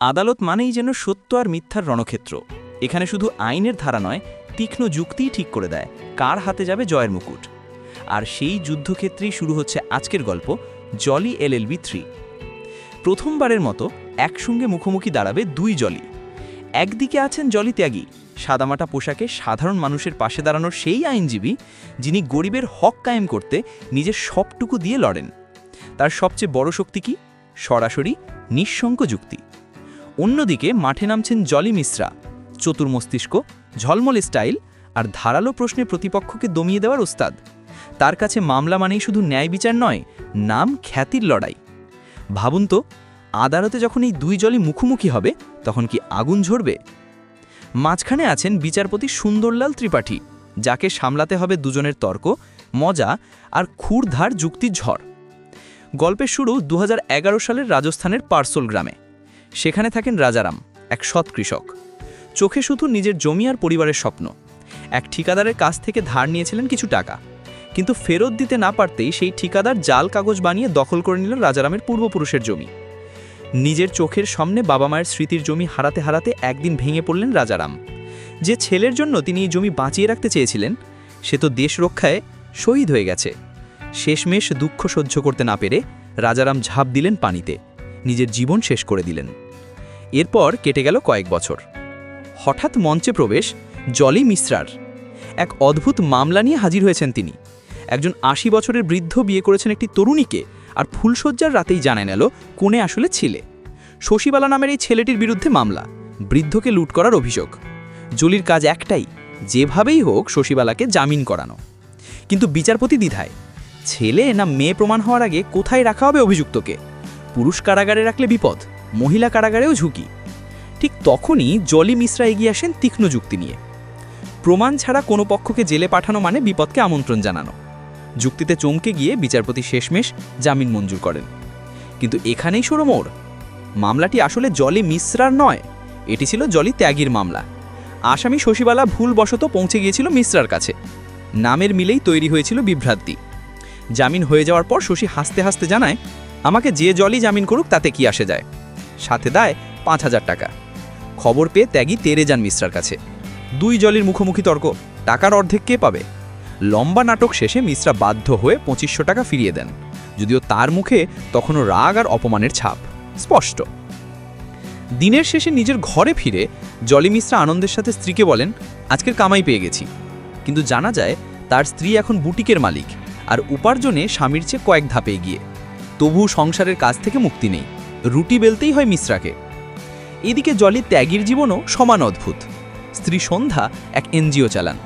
আদালত মানেই যেন সত্য আর মিথ্যার রণক্ষেত্র। এখানে শুধু আইনের ধারা নয়, তীক্ষ্ণ যুক্তিই ঠিক করে দেয়, কার হাতে যাবে জয়ের মুকুট। আর সেই যুদ্ধক্ষেত্রেই শুরু হচ্ছে আজকের গল্প, জলি এলএলবি থ্রি। প্রথমবারের মতো একসঙ্গে মুখোমুখি দাঁড়াবে দুই জলি। একদিকে আছেন জলি ত্যাগী, সাদামাটা পোশাকে সাধারণ মানুষের পাশে দাঁড়ানোর সেই আইনজীবী, যিনি গরিবের হক কায়েম করতে নিজের সবটুকু দিয়ে লড়েন। তার সবচেয়ে বড় শক্তি কি? সরাসরি নিঃসঙ্ক যুক্তি। অন্যদিকে মাঠে নামছেন জলি মিশ্রা। চতুর মস্তিষ্ক ঝলমলে স্টাইল আর ধারালো প্রশ্নে প্রতিপক্ষকে দমিয়ে দেওয়ার ওস্তাদ। তার কাছে মামলা মানেই শুধু ন্যায় বিচার নয়, নাম খ্যাতির লড়াই। ভাবুন তো, আদালতে যখন এই দুই জলই মুখোমুখি হবে, তখন কি আগুন ঝরবে? মাঝখানে আছেন বিচারপতি সুন্দরলাল ত্রিপাঠী, যাকে সামলাতে হবে দুজনের তর্ক, মজা আর খুরধার যুক্তির ঝড়। গল্পের শুরু দু হাজার এগারো সালের রাজস্থানের পার্সোল গ্রামে। সেখানে থাকেন রাজারাম, এক সৎ কৃষক। চোখে শুধু নিজের জমি আর পরিবারের স্বপ্ন। এক ঠিকাদারের কাছ থেকে ধার নিয়েছিলেন কিছু টাকা। কিন্তু ফেরত দিতে না পারতেই সেই ঠিকাদার জাল কাগজ বানিয়ে দখল করে নিল রাজারামের পূর্বপুরুষের জমি। নিজের চোখের সামনে বাবা মায়ের স্মৃতির জমি হারাতে হারাতে একদিন ভেঙে পড়লেন রাজারাম। যে ছেলের জন্য তিনি এই জমি বাঁচিয়ে রাখতে চেয়েছিলেন, সে তো দেশ রক্ষায় শহীদ হয়ে গেছে। শেষমেশ দুঃখ সহ্য করতে না পেরে রাজারাম ঝাঁপ দিলেন পানিতে। নিজের জীবন শেষ করে দিলেন। এরপর কেটে গেল কয়েক বছর। হঠাৎ মঞ্চে প্রবেশ জলি মিশ্রার এক অদ্ভুত মামলা নিয়ে হাজির হয়েছেন তিনি। একজন আশি বছরের বৃদ্ধ বিয়ে করেছেন একটি তরুণীকে আর ফুলশয্যার রাতেই জানা গেল কোণে আসলে ছিলে? শশীবালা নামের এই ছেলেটির বিরুদ্ধে মামলা, বৃদ্ধকে লুট করার অভিযোগ। জলির কাজ একটাই, যেভাবেই হোক শশীবালাকে জামিন করানো। কিন্তু বিচারপতি দ্বিধায়, ছেলে না মেয়ে প্রমাণ হওয়ার আগে কোথায় রাখা হবে অভিযুক্তকে? পুরুষ কারাগারে রাখলে বিপদ, মহিলা কারাগারেও ঝুঁকি। ঠিক তখনই জলি মিশ্রা এগিয়ে আসেন তীক্ষ্ণ যুক্তি নিয়ে। প্রমাণ ছাড়া কোনো পক্ষকে জেলে পাঠানো মানে বিপদকে আমন্ত্রণ জানানো। যুক্তিতে চমকে গিয়ে বিচারপতি শেষমেশ জামিন মঞ্জুর করেন। কিন্তু এখানেই সরমোর মামলাটি আসলে জলি মিশ্রার নয়, এটি ছিল জলি ত্যাগীর মামলা। আসামি শশীবালা ভুলবশত পৌঁছে গিয়েছিল মিশ্রার কাছে। নামের মিলেই তৈরি হয়েছিল বিভ্রান্তি। জামিন হয়ে যাওয়ার পর শশী হাসতে হাসতে জানায় আমাকে যে জলই জামিন করুক, তাতে কি আসে যায়? সাথে দেয় পাঁচ হাজার টাকা। খবর পেয়ে ত্যাগী তেরে যান মিশ্রার কাছে। দুই জলির মুখোমুখি তর্ক, টাকার অর্ধেক কে পাবে? লম্বা নাটক শেষে মিশ্রা বাধ্য হয়ে পঁচিশশো টাকা ফিরিয়ে দেন। যদিও তার মুখে তখনও রাগ আর অপমানের ছাপ। স্পষ্ট। দিনের শেষে নিজের ঘরে ফিরে জলি মিশ্রা আনন্দের সাথে স্ত্রীকে বলেন, আজকের কামাই পেয়ে গেছি। কিন্তু জানা যায়, তার স্ত্রী এখন বুটিকের মালিক, আর উপার্জনে স্বামীর চেয়ে কয়েক ধাপে এগিয়ে। তবু সংসারের কাজ থেকে মুক্তি নেই। রুটি বেলতেই হয় মিশ্রাকে। এদিকে জলি ত্যাগীর জীবনও সমান অদ্ভুত। স্ত্রী সন্ধ্যা এক এনজিও চালান।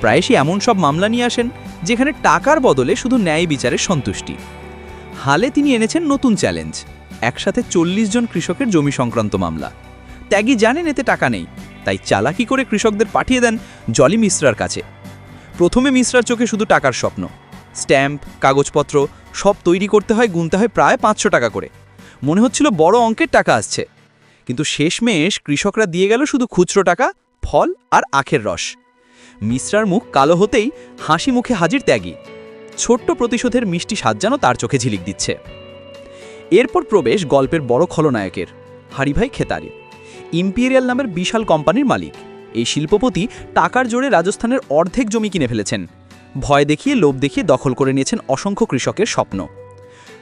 প্রায়শই এমন সব মামলা নিয়ে আসেন যেখানে টাকার বদলে শুধু ন্যায় বিচারের সন্তুষ্টি। হালে তিনি এনেছেন নতুন চ্যালেঞ্জ, একসাথে চল্লিশ জন কৃষকের জমি সংক্রান্ত মামলা। ত্যাগী জানেন এতে টাকা নেই, তাই চালাকি করে কৃষকদের পাঠিয়ে দেন জলি মিশ্রার কাছে। প্রথমে মিশ্রার চোখে শুধু টাকার স্বপ্ন, স্ট্যাম্প, কাগজপত্র সব তৈরি করতে হয়, গুনতে হয় প্রায় পাঁচশো টাকা করে। মনে হচ্ছিল বড় অঙ্কের টাকা আসছে। কিন্তু শেষমেশ কৃষকরা দিয়ে গেল শুধু খুচরো টাকা, ফল আর আখের রস। মিশ্রার মুখ কালো হতেই হাসি মুখে হাজির ত্যাগী। ছোট্ট প্রতিশোধের মিষ্টি সাজ্জানো তার চোখে ঝিলিক দিচ্ছে। এরপর প্রবেশ গল্পের বড় খলনায়কের, হারিভাই খেতারি। ইম্পিরিয়াল নামের বিশাল কোম্পানির মালিক। এই শিল্পপতি টাকার জোরে রাজস্থানের অর্ধেক জমি কিনে ফেলেছেন। ভয় দেখিয়ে, লোভ দেখিয়ে দখল করে নিয়েছেন অসংখ্য কৃষকের স্বপ্ন।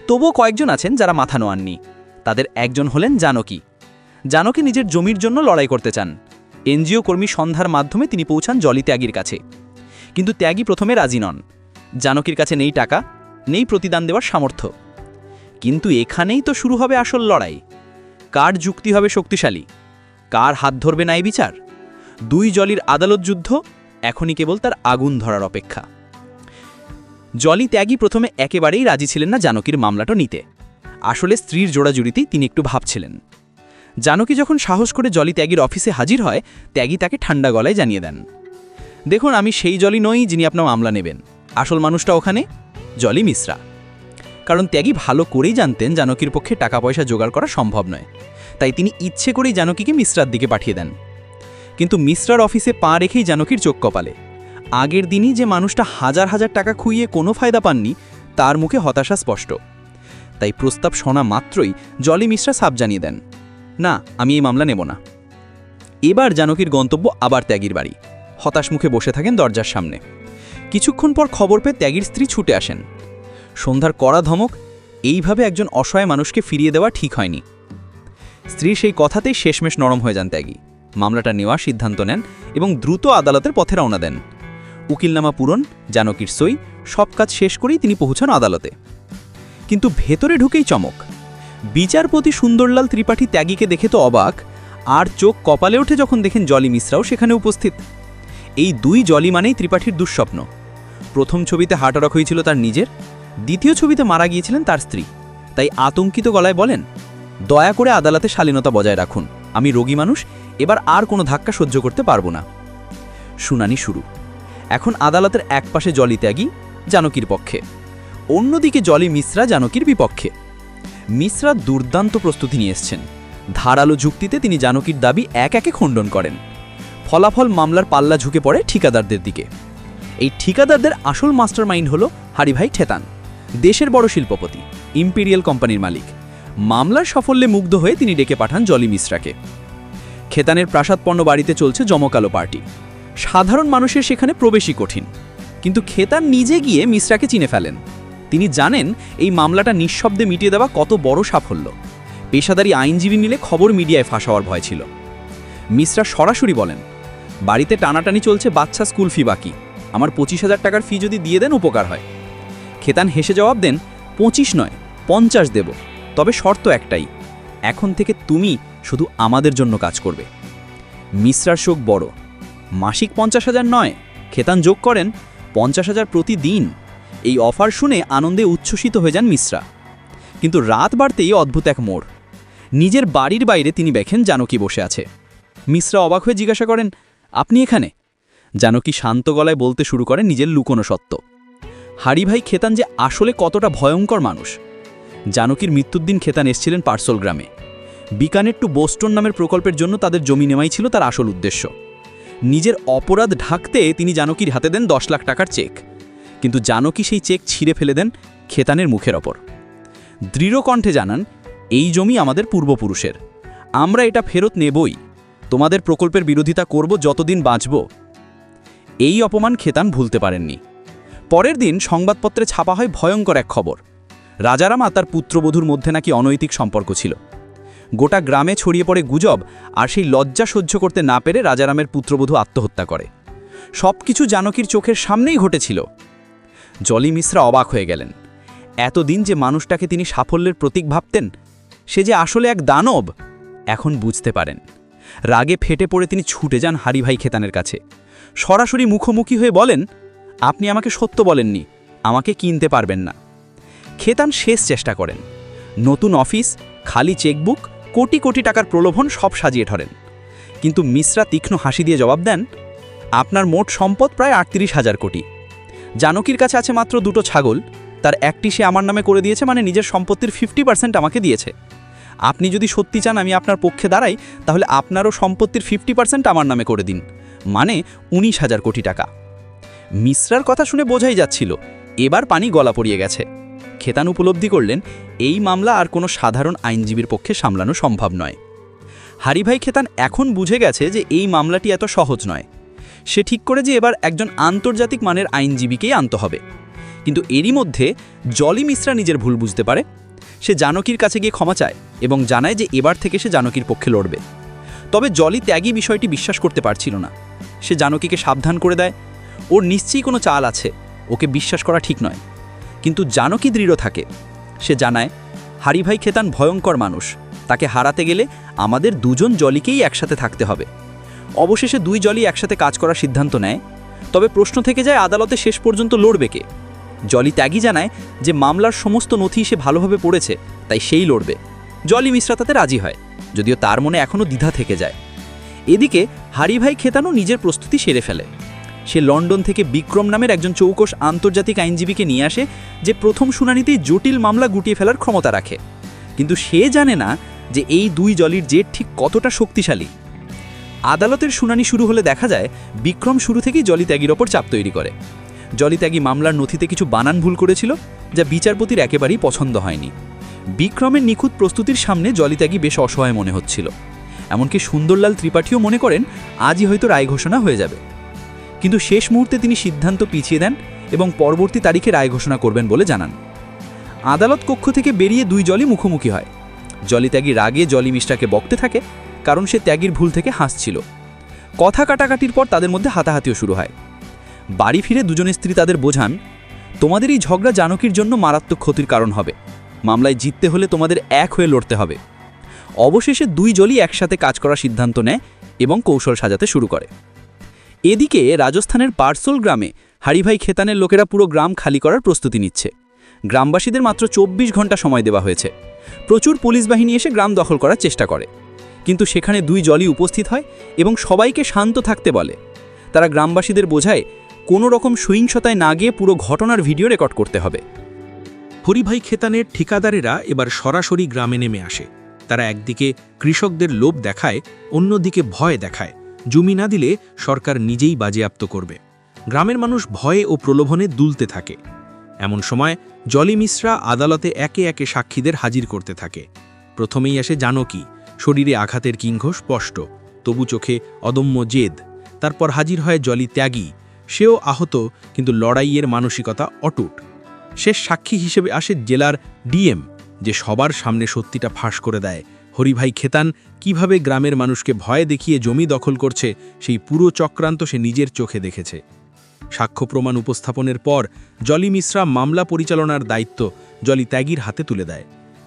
তবুও কয়েকজন আছেন যারা মাথা নোয়াননি। তাদের একজন হলেন জানকী। জানকী নিজের জমির জন্য লড়াই করতে চান। এনজিও কর্মী সন্ধ্যার মাধ্যমে তিনি পৌঁছান জলি ত্যাগীর কাছে। কিন্তু ত্যাগী প্রথমে রাজি নন। জানকীর কাছে নেই টাকা, নেই প্রতিদান দেওয়ার সামর্থ্য। কিন্তু এখানেই তো শুরু হবে আসল লড়াই। কার যুক্তি হবে শক্তিশালী? কার হাত ধরবে নাই বিচার? দুই জলির আদালত যুদ্ধ, এখনই কেবল তার আগুন ধরার অপেক্ষা। জলি ত্যাগী প্রথমে একেবারেই রাজি ছিলেন না জানকীর মামলাটা নিতে। আসলে স্ত্রীর জোড়াজুড়িতেই তিনি একটু ভাবছিলেন। জানকী যখন সাহস করে জলি ত্যাগীর অফিসে হাজির হয়, ত্যাগী তাকে ঠান্ডা গলায় জানিয়ে দেন, দেখুন, আমি সেই জলি নই যিনি আপনার মামলা নেবেন। আসল মানুষটা ওখানে জলি মিশ্রা। কারণ ত্যাগী ভালো করেই জানতেন জানকীর পক্ষে টাকা পয়সা জোগাড় করা সম্ভব নয়। তাই তিনি ইচ্ছে করেই জানকীকে মিশ্রার দিকে পাঠিয়ে দেন। কিন্তু মিশ্রার অফিসে পা রেখেই জানকীর চোখ কপালে। আগের দিনই যে মানুষটা হাজার হাজার টাকা খুইয়ে কোনো ফায়দা পাননি, তার মুখে হতাশা স্পষ্ট। তাই প্রস্তাব শোনা মাত্রই জলি মিশ্রা সাপ জানিয়ে দেন, না, আমি এই মামলা নেব না। এবার জানকীর গন্তব্য আবার ত্যাগীর বাড়ি। হতাশ মুখে বসে থাকেন দরজার সামনে। কিছুক্ষণ পর খবর পেয়ে ত্যাগীর স্ত্রী ছুটে আসেন। সন্ধ্যার কড়া ধমক, এইভাবে একজন অসহায় মানুষকে ফিরিয়ে দেওয়া ঠিক হয়নি। স্ত্রীর সেই কথাতেই শেষমেশ নরম হয়ে যান ত্যাগী। মামলাটা নেওয়ার সিদ্ধান্ত নেন এবং দ্রুত আদালতের পথে রওনা দেন। উকিলনামা পূরণ, জানকীর সই, সব কাজ শেষ করেই তিনি পৌঁছান আদালতে। কিন্তু ভেতরে ঢুকেই চমক। বিচারপতি সুন্দরলাল ত্রিপাঠী ত্যাগীকে দেখে তো অবাক, আর চোখ কপালে ওঠে যখন দেখেন জলি মিশ্রাও সেখানে উপস্থিত। এই দুই জলি মানেই ত্রিপাঠীর দুঃস্বপ্ন। প্রথম ছবিতে হার্টারক হয়েছিল তার নিজের, দ্বিতীয় ছবিতে মারা গিয়েছিলেন তার স্ত্রী। তাই আতঙ্কিত গলায় বলেন, দয়া করে আদালতে শালীনতা বজায় রাখুন। আমি রোগী মানুষ, এবার আর কোনো ধাক্কা সহ্য করতে পারব না। শুনানি শুরু। এখন আদালতের একপাশে জলি ত্যাগী জানকীর পক্ষে। অন্যদিকে জলি মিশ্রা জানকীর বিপক্ষে। মিশ্রা দুর্দান্ত প্রস্তুতি নিয়ে এসছেন। ধারালো যুক্তিতে তিনি জানকীর দাবি এক একে খণ্ডন করেন। ফলাফল মামলার পাল্লা ঝুঁকে পড়ে ঠিকাদারদের দিকে। এই ঠিকাদারদের আসল মাস্টার মাইন্ড হল হারিভাই ঠেতান, দেশের বড় শিল্পপতি, ইম্পিরিয়াল কোম্পানির মালিক। মামলার সাফল্যে মুগ্ধ হয়ে তিনি ডেকে পাঠান জলি মিশ্রাকে। খেতানের প্রাসাদপন্ন বাড়িতে চলছে জমকালো পার্টি। সাধারণ মানুষের সেখানে প্রবেশই কঠিন। কিন্তু খেতান নিজে গিয়ে মিশ্রাকে চিনে ফেলেন। তিনি জানেন এই মামলাটা নিঃশব্দে মিটিয়ে দেওয়া কত বড় সাফল্য। পেশাদারি আইনজীবী মিলে খবর মিডিয়ায় ফাঁস হওয়ার ভয় ছিল। মিশ্রা সরাসরি বলেন, বাড়িতে টানাটানি চলছে বাচ্চা স্কুল ফি বাকি। আমার পঁচিশ হাজার টাকার ফি যদি দিয়ে দেন উপকার হয়। খেতান হেসে জবাব দেন, পঁচিশ নয়, পঞ্চাশ দেব। তবে শর্ত একটাই, এখন থেকে তুমি শুধু আমাদের জন্য কাজ করবে। মিশ্রার শোক বড়। মাসিক পঞ্চাশ হাজার নয়। খেতান যোগ করেন পঞ্চাশ হাজার প্রতিদিন। এই অফার শুনে আনন্দে উচ্ছ্বসিত হয়ে যান মিশ্রা। কিন্তু রাত বাড়তেই অদ্ভুত এক মোড়। নিজের বাড়ির বাইরে তিনি দেখেন জানকী বসে আছে। মিশ্রা অবাক হয়ে জিজ্ঞাসা করেন, আপনি এখানে? জানকী শান্ত গলায় বলতে শুরু করেন নিজের লুকোনো সত্য। হারিভাই খেতান যে আসলে কতটা ভয়ঙ্কর মানুষ। জানকীর মৃত্যুর দিন খেতান এসছিলেন পার্সল গ্রামে। বিকানের টু বোস্টন নামের প্রকল্পের জন্য তাদের জমি নেওয়াই ছিল তার আসল উদ্দেশ্য। নিজের অপরাধ ঢাকতে তিনি জানকীর হাতে দেন দশ লাখ টাকার চেক। কিন্তু জানকী সেই চেক ছিঁড়ে ফেলে দেন খেতানের মুখের ওপর। দৃঢ় কণ্ঠে জানান, এই জমি আমাদের পূর্বপুরুষের। আমরা এটা ফেরত নেবই। তোমাদের প্রকল্পের বিরোধিতা করব যতদিন বাঁচব। এই অপমান খেতান ভুলতে পারেননি। পরের দিন সংবাদপত্রে ছাপা হয় ভয়ঙ্কর এক খবর। রাজারাম আর তার পুত্রবধূর মধ্যে নাকি অনৈতিক সম্পর্ক ছিল। গোটা গ্রামে ছড়িয়ে পড়ে গুজব আর সেই লজ্জা সহ্য করতে না পেরে রাজারামের পুত্রবধূ আত্মহত্যা করে। সব কিছু জানকীর চোখের সামনেই ঘটেছিল। জলি মিশ্রা অবাক হয়ে গেলেন। এতদিন যে মানুষটাকে তিনি সাফল্যের প্রতীক ভাবতেন, সে যে আসলে এক দানব, এখন বুঝতে পারেন। রাগে ফেটে পড়ে তিনি ছুটে যান হারিভাই খেতানের কাছে। সরাসরি মুখোমুখি হয়ে বলেন, আপনি আমাকে সত্য বলেননি, আমাকে কিনতে পারবেন না। খেতান শেষ চেষ্টা করেন। নতুন অফিস, খালি চেকবুক কোটি কোটি টাকার প্রলোভন সব সাজিয়ে ধরেন। কিন্তু মিশ্রা তীক্ষ্ণ হাসি দিয়ে জবাব দেন, আপনার মোট সম্পদ প্রায় আটত্রিশ হাজার কোটি। জানকীর কাছে আছে মাত্র দুটো ছাগল, তার একটি সে আমার নামে করে দিয়েছে মানে নিজের সম্পত্তির ফিফটি পার্সেন্ট আমাকে দিয়েছে। আপনি যদি সত্যি চান আমি আপনার পক্ষে দাঁড়াই, তাহলে আপনারও সম্পত্তির ফিফটি পার্সেন্ট আমার নামে করে দিন মানে উনিশ হাজার কোটি টাকা। মিশ্রার কথা শুনে বোঝাই যাচ্ছিল, এবার পানি গলা পড়িয়ে গেছে। খেতান উপলব্ধি করলেন, এই মামলা আর কোনো সাধারণ আইনজীবীর পক্ষে সামলানো সম্ভব নয়। হারিভাই খেতান এখন বুঝে গেছে যে এই মামলাটি এত সহজ নয়। সে ঠিক করে যে এবার একজন আন্তর্জাতিক মানের আইনজীবীকেই আনতে হবে। কিন্তু এরই মধ্যে জলি মিশ্রা নিজের ভুল বুঝতে পারে। সে জানকীর কাছে গিয়ে ক্ষমা চায় এবং জানায় যে এবার থেকে সে জানকীর পক্ষে লড়বে। তবে জলি ত্যাগী বিষয়টি বিশ্বাস করতে পারছিল না। সে জানকীকে সাবধান করে দেয়। ওর নিশ্চয়ই কোনো চাল আছে। ওকে বিশ্বাস করা ঠিক নয়। কিন্তু জানকী দৃঢ় থাকে? সে জানায় হারিভাই খেতান ভয়ঙ্কর মানুষ। তাকে হারাতে গেলে আমাদের দুজন জলিকেই একসাথে থাকতে হবে। অবশেষে দুই জলই একসাথে কাজ করার সিদ্ধান্ত নেয়। তবে প্রশ্ন থেকে যায় আদালতে শেষ পর্যন্ত লড়বে কে? জলি ত্যাগই জানায় যে মামলার সমস্ত নথি সে ভালোভাবে পড়েছে, তাই সেই লড়বে। জলি মিশ্রা তাতে রাজি হয়, যদিও তার মনে এখনও দ্বিধা থেকে যায়। এদিকে হারিভাই খেতানও নিজের প্রস্তুতি সেরে ফেলে। সে লন্ডন থেকে বিক্রম নামের একজন চৌকস আন্তর্জাতিক আইনজীবীকে নিয়ে আসে, যে প্রথম শুনানিতেই জটিল মামলা গুটিয়ে ফেলার ক্ষমতা রাখে। কিন্তু সে জানে না যে এই দুই জলির জেট ঠিক কতটা শক্তিশালী। আদালতের শুনানি শুরু হলে দেখা যায়, বিক্রম শুরু থেকেই জলিত্যাগীর ওপর চাপ তৈরি করে। জলিত্যাগী মামলার নথিতে কিছু বানান ভুল করেছিল, যা বিচারপতির একেবারেই পছন্দ হয়নি। বিক্রমের নিখুঁত প্রস্তুতির সামনে জলিত্যাগী বেশ অসহায় মনে হচ্ছিল। এমনকি সুন্দরলাল ত্রিপাঠীও মনে করেন, আজই হয়তো রায় ঘোষণা হয়ে যাবে। কিন্তু শেষ মুহূর্তে তিনি সিদ্ধান্ত পিছিয়ে দেন এবং পরবর্তী তারিখে রায় ঘোষণা করবেন বলে জানান। আদালত কক্ষ থেকে বেরিয়ে দুই জলই মুখোমুখি হয়। জলি ত্যাগী রাগে জলি মিশ্রাকে বকতে থাকে, কারণ সে ত্যাগীর ভুল থেকে হাসছিল। কথা কাটাকাটির পর তাদের মধ্যে হাতাহাতিও শুরু হয়। বাড়ি ফিরে দুজনের স্ত্রী তাদের বোঝান, তোমাদের এই ঝগড়া জানকীর জন্য মারাত্মক ক্ষতির কারণ হবে। মামলায় জিততে হলে তোমাদের এক হয়ে লড়তে হবে। অবশেষে দুই জলই একসাথে কাজ করার সিদ্ধান্ত নেয় এবং কৌশল সাজাতে শুরু করে। এদিকে রাজস্থানের পার্সোল গ্রামে হারিভাই খেতানের লোকেরা পুরো গ্রাম খালি করার প্রস্তুতি নিচ্ছে। গ্রামবাসীদের মাত্র চব্বিশ ঘণ্টা সময় দেওয়া হয়েছে। প্রচুর পুলিশ বাহিনী এসে গ্রাম দখল করার চেষ্টা করে। কিন্তু সেখানে দুই জলই উপস্থিত হয় এবং সবাইকে শান্ত থাকতে বলে। তারা গ্রামবাসীদের বোঝায়, কোনো রকম সহিংসতায় না গিয়ে পুরো ঘটনার ভিডিও রেকর্ড করতে হবে। হরিভাই খেতানের ঠিকাদারেরা এবার সরাসরি গ্রামে নেমে আসে। তারা একদিকে কৃষকদের লোভ দেখায়, অন্যদিকে ভয় দেখায়। জমি না দিলে সরকার নিজেই বাজেয়াপ্ত করবে। গ্রামের মানুষ ভয়ে ও প্রলোভনে দুলতে থাকে। এমন সময় জলি মিশ্রা আদালতে একে একে সাক্ষীদের হাজির করতে থাকে। প্রথমেই আসে জানকী, শরীরে আঘাতের কিংঘ স্পষ্ট, তবু চোখে অদম্য জেদ। তারপর হাজির হয় জলি ত্যাগী, সেও আহত কিন্তু লড়াইয়ের মানসিকতা অটুট। শেষ সাক্ষী হিসেবে আসে জেলার ডিএম, যে সবার সামনে সত্যিটা ফাঁস করে দেয় হরিভাই খেতান কীভাবে গ্রামের মানুষকে ভয় দেখিয়ে জমি দখল করছে, সেই পুরো চক্রান্ত সে নিজের চোখে দেখেছে। সাক্ষ্য প্রমাণ উপস্থাপনের পর জলি মিশ্রা মামলা পরিচালনার দায়িত্ব জলি ত্যাগীর হাতে তুলে দেয়।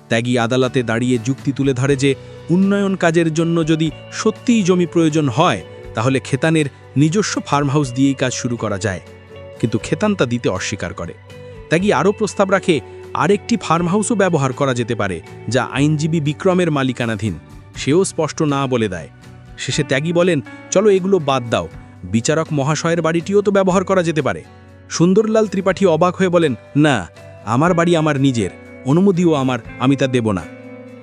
ত্যাগী আদালতে দাঁড়িয়ে যুক্তি তুলে ধরে যে, উন্নয়ন কাজের জন্য যদি সত্যিই জমি প্রয়োজন হয়, তাহলে খেতানের নিজস্ব ফার্ম হাউস দিয়েই কাজ শুরু করা যায়। কিন্তু খেতান তা দিতে অস্বীকার করে। ত্যাগী আরও প্রস্তাব রাখে আরেকটি ফার্ম হাউসও ব্যবহার করা যেতে পারে, যা আইনজীবী বিক্রমের মালিকানাধীন। সেও স্পষ্ট না বলে দেয়। শেষে ত্যাগী বলেন, চলো এগুলো বাদ দাও। বিচারক মহাশয়ের বাড়িটিও তো ব্যবহার করা যেতে পারে। সুন্দরলাল ত্রিপাঠী অবাক হয়ে বলেন, না, আমার বাড়ি আমার নিজের। অনুমতিও আমার, আমি তা দেব না।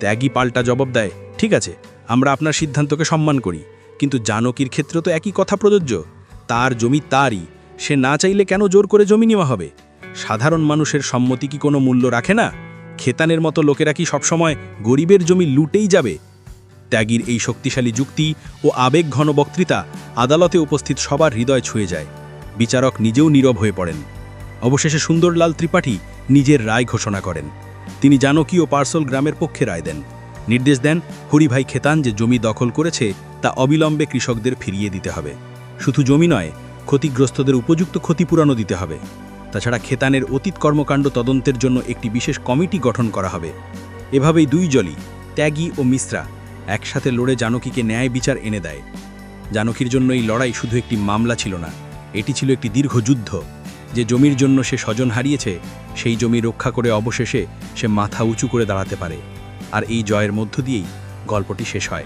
ত্যাগী পাল্টা জবাব দেয়, ঠিক আছে, আমরা আপনার সিদ্ধান্তকে সম্মান করি, কিন্তু জানকীর ক্ষেত্রে তো একই কথা প্রযোজ্য। তার জমি তারই। সে না চাইলে কেন জোর করে জমি নেওয়া হবে? সাধারণ মানুষের সম্মতি কি কোনো মূল্য রাখে না? খেতানের মতো লোকেরা কি সবসময় গরিবের জমি লুটেই যাবে? ত্যাগীর এই শক্তিশালী যুক্তি ও আবেগ ঘন বক্তৃতা আদালতে উপস্থিত সবার হৃদয় ছুঁয়ে যায়। বিচারক নিজেও নীরব হয়ে পড়েন। অবশেষে সুন্দরলাল ত্রিপাঠী নিজের রায় ঘোষণা করেন। তিনি জানকী ও পার্সল গ্রামের পক্ষে রায় দেন। নির্দেশ দেন, হরিভাই খেতান যে জমি দখল করেছে তা অবিলম্বে কৃষকদের ফিরিয়ে দিতে হবে। শুধু জমি নয়, ক্ষতিগ্রস্তদের উপযুক্ত ক্ষতিপূরণও দিতে হবে। তাছাড়া খেতানের অতীত কর্মকাণ্ড তদন্তের জন্য একটি বিশেষ কমিটি গঠন করা হবে। এভাবেই দুই জলি ত্যাগী ও মিশ্রা, একসাথে লড়ে জানকীকে ন্যায় বিচার এনে দেয়। জানকীর জন্য এই লড়াই শুধু একটি মামলা ছিল না, এটি ছিল একটি দীর্ঘ যুদ্ধ। যে জমির জন্য সে স্বজন হারিয়েছে, সেই জমি রক্ষা করে অবশেষে সে মাথা উঁচু করে দাঁড়াতে পারে। আর এই জয়ের মধ্য দিয়েই গল্পটি শেষ হয়।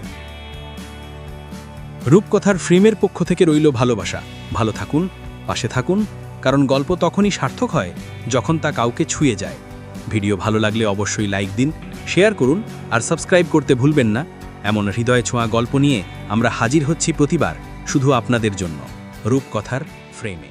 রূপকথার ফ্রেমের পক্ষ থেকে রইল ভালোবাসা। ভালো থাকুন, পাশে থাকুন কারণ গল্প তখনই সার্থক হয় যখন তা কাউকে ছুঁয়ে যায়। ভিডিও ভালো লাগলে অবশ্যই লাইক দিন, শেয়ার করুন আর সাবস্ক্রাইব করতে ভুলবেন না। এমন হৃদয় ছোঁয়া গল্প নিয়ে আমরা হাজির হচ্ছি প্রতিবার শুধু আপনাদের জন্য। রূপকথার ফ্রেমে।